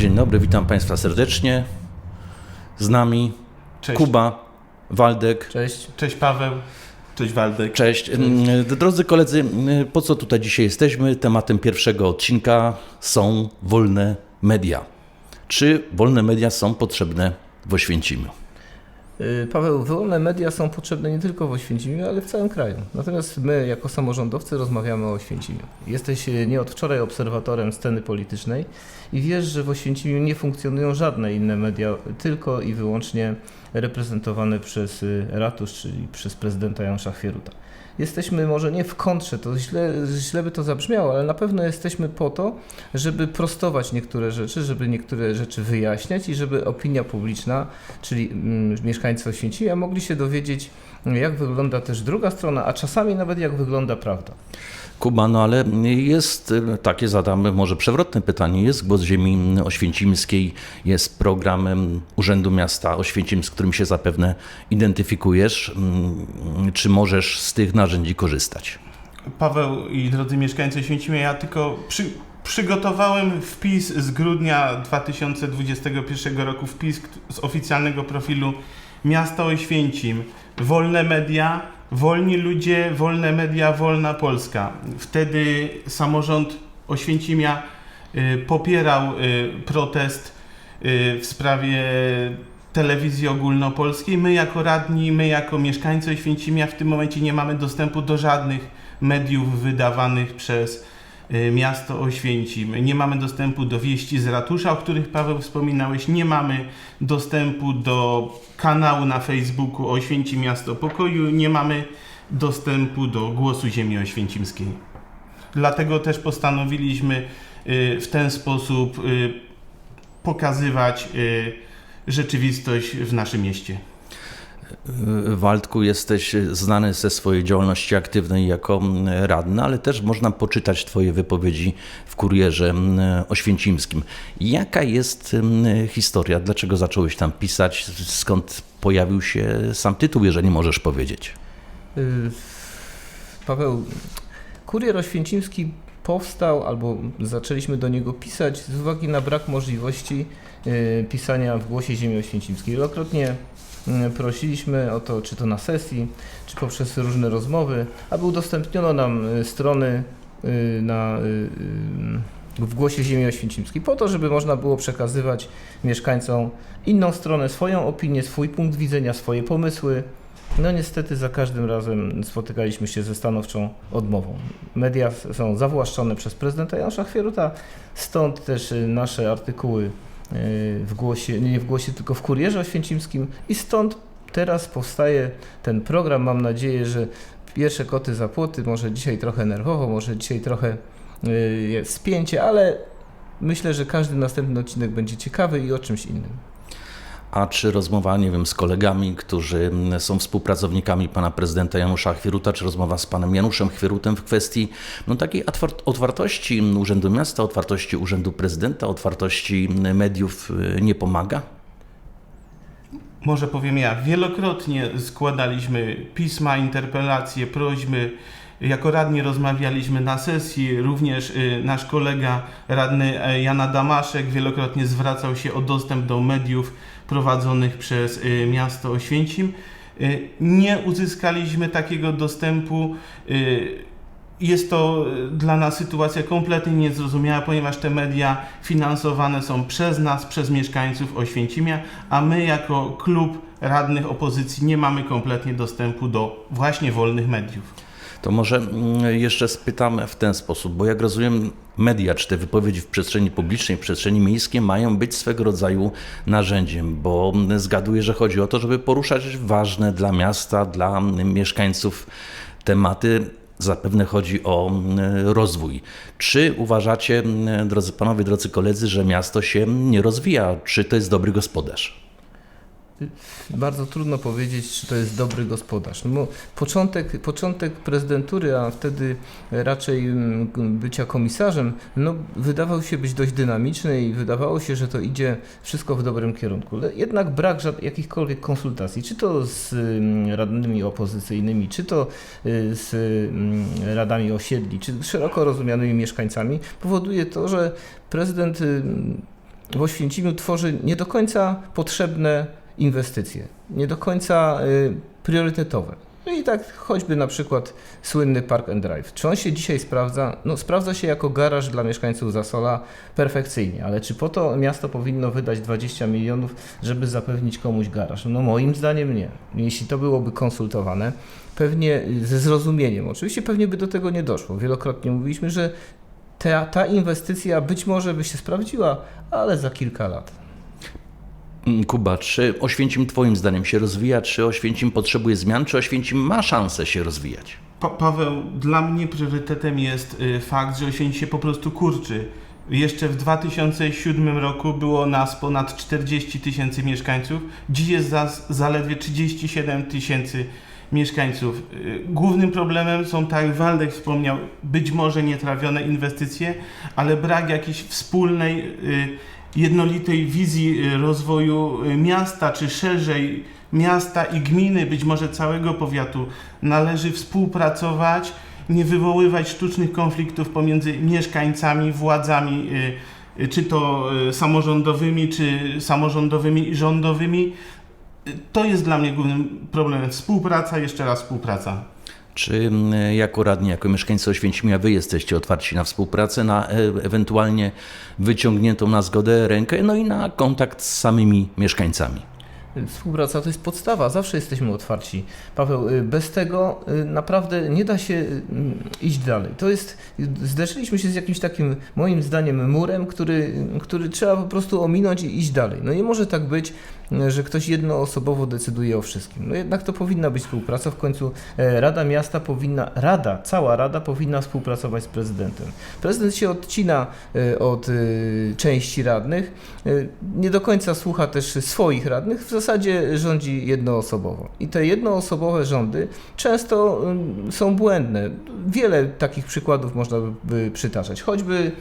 Dzień dobry, witam Państwa serdecznie. Z nami Cześć. Kuba, Waldek. Cześć. Cześć Paweł. Cześć Waldek. Cześć. Mm, Drodzy koledzy, mm, po co tutaj dzisiaj jesteśmy? Tematem pierwszego odcinka są wolne media. Czy wolne media są potrzebne w Oświęcimiu? Y, Paweł, wolne media są potrzebne nie tylko w Oświęcimiu, ale w całym kraju. Natomiast my, jako samorządowcy, rozmawiamy o Oświęcimiu. Jesteś y, nie od wczoraj obserwatorem sceny politycznej i wiesz, że w Oświęcimiu nie funkcjonują żadne inne media, tylko i wyłącznie reprezentowane przez y, ratusz, czyli przez prezydenta Janusza Chwieruta. Jesteśmy może nie w kontrze, to źle, źle by to zabrzmiało, ale na pewno jesteśmy po to, żeby prostować niektóre rzeczy, żeby niektóre rzeczy wyjaśniać i żeby opinia publiczna, czyli mm, mieszkańcy Oświęcimia mogli się dowiedzieć, jak wygląda też druga strona, a czasami nawet jak wygląda prawda. Kuba, no ale jest y, takie, zadamy może przewrotne pytanie. Jest Głos Ziemi Oświęcimskiej, jest program em, Urzędu Miasta Oświęcim, z którym się zapewne identyfikujesz. Mm, Czy możesz z tych narzędzi korzystać? Paweł i drodzy mieszkańcy Święcimia, ja tylko przy, przygotowałem wpis z grudnia 2021 roku, wpis z oficjalnego profilu Miasta Oświęcim. Wolne media, wolni ludzie, wolne media, wolna Polska. Wtedy samorząd Oświęcimia y, popierał y, protest y, w sprawie telewizji ogólnopolskiej. My jako radni, my jako mieszkańcy Oświęcimia w tym momencie nie mamy dostępu do żadnych mediów wydawanych przez miasto Oświęcim. Nie mamy dostępu do wieści z ratusza, o których Paweł wspominałeś. Nie mamy dostępu do kanału na Facebooku Oświęcim Miasto Pokoju. Nie mamy dostępu do głosu ziemi oświęcimskiej. Dlatego też postanowiliśmy y, w ten sposób y, pokazywać y, rzeczywistość w naszym mieście. Y, Waldku, jesteś znany ze swojej działalności aktywnej jako mm, radny, ale też można poczytać Twoje wypowiedzi w kurierze mm, oświęcimskim. Jaka jest mm, historia? Dlaczego zacząłeś tam pisać? Skąd pojawił się sam tytuł, jeżeli możesz powiedzieć? Y, Paweł, kurier oświęcimski powstał, albo zaczęliśmy do niego pisać z uwagi na brak możliwości y, pisania w Głosie Ziemi Oświęcimskiej. Wielokrotnie y, prosiliśmy o to, czy to na sesji, czy poprzez różne rozmowy, aby udostępniono nam y, strony na, w Głosie Ziemi Oświęcimskiej, po to, żeby można było przekazywać mieszkańcom inną stronę, swoją opinię, swój punkt widzenia, swoje pomysły. No niestety za każdym razem spotykaliśmy się ze stanowczą odmową. Media są zawłaszczone przez prezydenta Janusza Chwieruta, stąd też y, nasze artykuły y, w głosie, nie w głosie, tylko w kurierze oświęcimskim i stąd teraz powstaje ten program. Mam nadzieję, że pierwsze koty za płoty, może dzisiaj trochę nerwowo, może dzisiaj trochę y, spięcie, ale myślę, że każdy następny odcinek będzie ciekawy i o czymś innym. A czy rozmowa, nie wiem, z kolegami, którzy mm, są współpracownikami pana prezydenta Janusza Chwieruta, czy rozmowa z panem Januszem Chwierutem w kwestii no, takiej otwar- otwartości Urzędu Miasta, otwartości Urzędu Prezydenta, otwartości mediów y, nie pomaga? Może powiem ja, wielokrotnie składaliśmy pisma, interpelacje, prośby. Jako radni rozmawialiśmy na sesji, również y, nasz kolega radny e, Jana Damaszek wielokrotnie zwracał się o dostęp do mediów prowadzonych przez y, miasto Oświęcim. Y, Nie uzyskaliśmy takiego dostępu. Jest to dla nas sytuacja kompletnie niezrozumiała, ponieważ te media finansowane są przez nas, przez mieszkańców Oświęcimia, a my jako klub radnych opozycji nie mamy kompletnie dostępu do właśnie wolnych mediów. To może mm, jeszcze spytam w ten sposób, bo jak rozumiem, media czy te wypowiedzi w przestrzeni publicznej, w przestrzeni miejskiej mają być swego rodzaju narzędziem, bo mm, zgaduję, że chodzi o to, żeby poruszać ważne dla miasta, dla mm, mieszkańców tematy. Zapewne chodzi o rozwój. Czy uważacie, drodzy panowie, drodzy koledzy, że miasto się nie rozwija? Czy to jest dobry gospodarz? Bardzo trudno powiedzieć, czy to jest dobry gospodarz. No, początek, początek prezydentury, a wtedy raczej mm, bycia komisarzem, no, wydawał się być dość dynamiczny i wydawało się, że to idzie wszystko w dobrym kierunku. Jednak brak jakichkolwiek konsultacji, czy to z mm, radnymi opozycyjnymi, czy to y, z mm, radami osiedli, czy szeroko rozumianymi mieszkańcami, powoduje to, że prezydent y, w Oświęcimiu tworzy nie do końca potrzebne inwestycje, nie do końca y, priorytetowe. No i tak choćby na przykład słynny Park and Drive. Czy on się dzisiaj sprawdza? No sprawdza się jako garaż dla mieszkańców Zasola perfekcyjnie, ale czy po to miasto powinno wydać 20 milionów, żeby zapewnić komuś garaż? No moim zdaniem nie. Jeśli to byłoby konsultowane, pewnie ze zrozumieniem, oczywiście pewnie by do tego nie doszło. Wielokrotnie mówiliśmy, że ta, ta inwestycja być może by się sprawdziła, ale za kilka lat. Mm, Kuba, czy Oświęcim Twoim zdaniem się rozwija? Czy Oświęcim potrzebuje zmian? Czy Oświęcim ma szansę się rozwijać? Pa Paweł, dla mnie priorytetem jest y, fakt, że Oświęcim się po prostu kurczy. Jeszcze w 2007 roku było nas ponad 40 tysięcy mieszkańców, dziś jest zas zaledwie 37 tysięcy mieszkańców. Y, Głównym problemem są, tak jak Waldek wspomniał, być może nietrawione inwestycje, ale brak jakiejś wspólnej, y, jednolitej wizji y, rozwoju y, miasta, czy szerzej miasta i gminy, być może całego powiatu. Należy współpracować, nie wywoływać sztucznych konfliktów pomiędzy mieszkańcami, władzami, y, czy to samorządowymi, czy samorządowymi i rządowymi. To jest dla mnie głównym problemem. Współpraca, jeszcze raz współpraca. Czy mm, jako radni, jako mieszkańcy Oświęcimia Wy jesteście otwarci na współpracę, na e, ewentualnie wyciągniętą na zgodę rękę, no i na kontakt z samymi mieszkańcami? Współpraca to jest podstawa, zawsze jesteśmy otwarci. Paweł, y, bez tego y, naprawdę nie da się y, iść dalej. To jest, zderzyliśmy się z jakimś takim, moim zdaniem, murem, który, który trzeba po prostu ominąć i iść dalej. No nie może tak być, że ktoś jednoosobowo decyduje o wszystkim. No jednak to powinna być współpraca. W końcu e, Rada Miasta powinna, Rada, cała Rada powinna współpracować z prezydentem. Prezydent się odcina e, od e, części radnych, nie do końca słucha też swoich radnych, w zasadzie rządzi jednoosobowo. I te jednoosobowe rządy często mm, są błędne. Wiele takich przykładów można by przytaczać. Choćby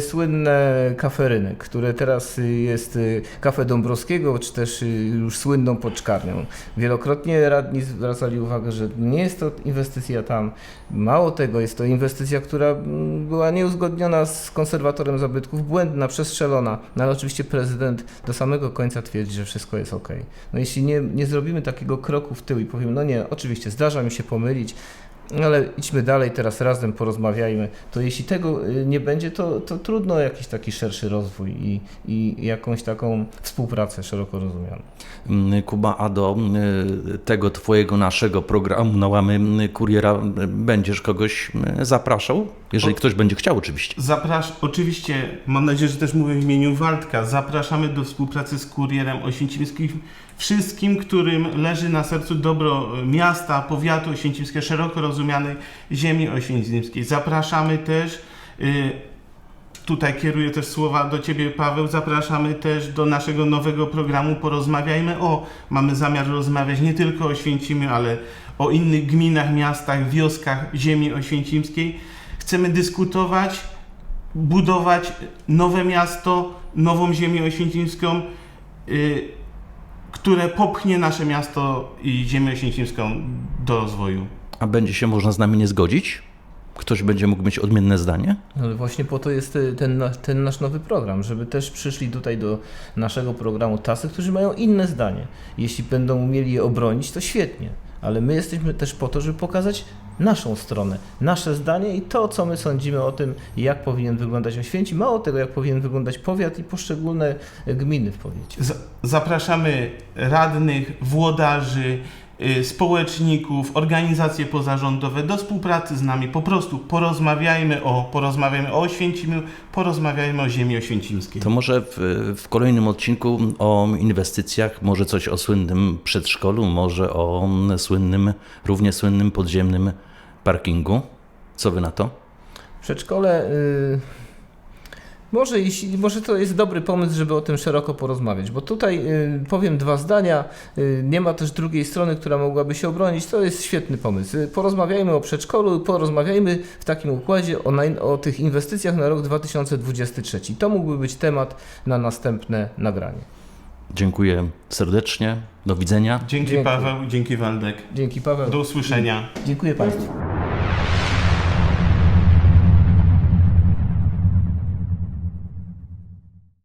słynne kafe Rynek, które teraz y, jest y, kafe Dąbrowskiego, czy też y, już słynną poczkarnią. Wielokrotnie radni zwracali uwagę, że nie jest to inwestycja tam. Mało tego, jest to inwestycja, która mm, była nieuzgodniona z konserwatorem zabytków, błędna, przestrzelona, no ale oczywiście prezydent do samego końca twierdzi, że wszystko jest ok. No jeśli nie, nie zrobimy takiego kroku w tył i powiemy, no nie, oczywiście zdarza mi się pomylić, ale idźmy dalej, teraz razem porozmawiajmy. To jeśli tego y, nie będzie, to, to trudno jakiś taki szerszy rozwój i, i jakąś taką współpracę szeroko rozumianą. Mm, Kuba, a do y, tego Twojego naszego programu na łamy y, kuriera będziesz kogoś zapraszał? Jeżeli ktoś będzie chciał, oczywiście. Zaprasz, oczywiście, mam nadzieję, że też mówię w imieniu Waldka, zapraszamy do współpracy z Kurierem Oświęcimskim wszystkim, którym leży na sercu dobro miasta, powiatu oświęcimskiego, szeroko rozumianej ziemi oświęcimskiej. Zapraszamy też, y, tutaj kieruję też słowa do Ciebie Paweł, zapraszamy też do naszego nowego programu Porozmawiajmy o. Mamy zamiar rozmawiać nie tylko o Święcimiu, ale o innych gminach, miastach, wioskach ziemi oświęcimskiej. Chcemy dyskutować, budować nowe miasto, nową ziemię oświęcimską, y, które popchnie nasze miasto i ziemię oświęcimską do rozwoju. A będzie się można z nami nie zgodzić? Ktoś będzie mógł mieć odmienne zdanie? No Ale właśnie po to jest y, ten, nasz- ten nasz nowy program, żeby też przyszli tutaj do naszego programu tacy, którzy mają inne zdanie. Jeśli będą umieli je obronić, to świetnie. Ale my jesteśmy też po to, żeby pokazać naszą stronę, nasze zdanie i to, co my sądzimy o tym, jak powinien wyglądać Oświęcim, mało tego, jak powinien wyglądać powiat i poszczególne gminy w powiecie. Zapraszamy radnych, włodarzy, y, społeczników, organizacje pozarządowe do współpracy z nami. Po prostu porozmawiajmy o, porozmawiajmy o Oświęcimiu, porozmawiajmy o ziemi oświęcimskiej. To może w, w kolejnym odcinku o inwestycjach, może coś o słynnym przedszkolu, może o słynnym, równie słynnym podziemnym parkingu. Co wy na to? Przedszkole. Y, może, jeśli, może to jest dobry pomysł, żeby o tym szeroko porozmawiać, bo tutaj y, powiem dwa zdania. Y, nie ma też drugiej strony, która mogłaby się obronić. To jest świetny pomysł. Y, porozmawiajmy o przedszkolu, porozmawiajmy w takim układzie o, naj, o tych inwestycjach na rok 2023. To mógłby być temat na następne nagranie. Dziękuję serdecznie. Do widzenia. Dzięki Dziękuję. Paweł, dzięki Waldek. Dzięki Paweł. Do usłyszenia. Dziękuję Państwu.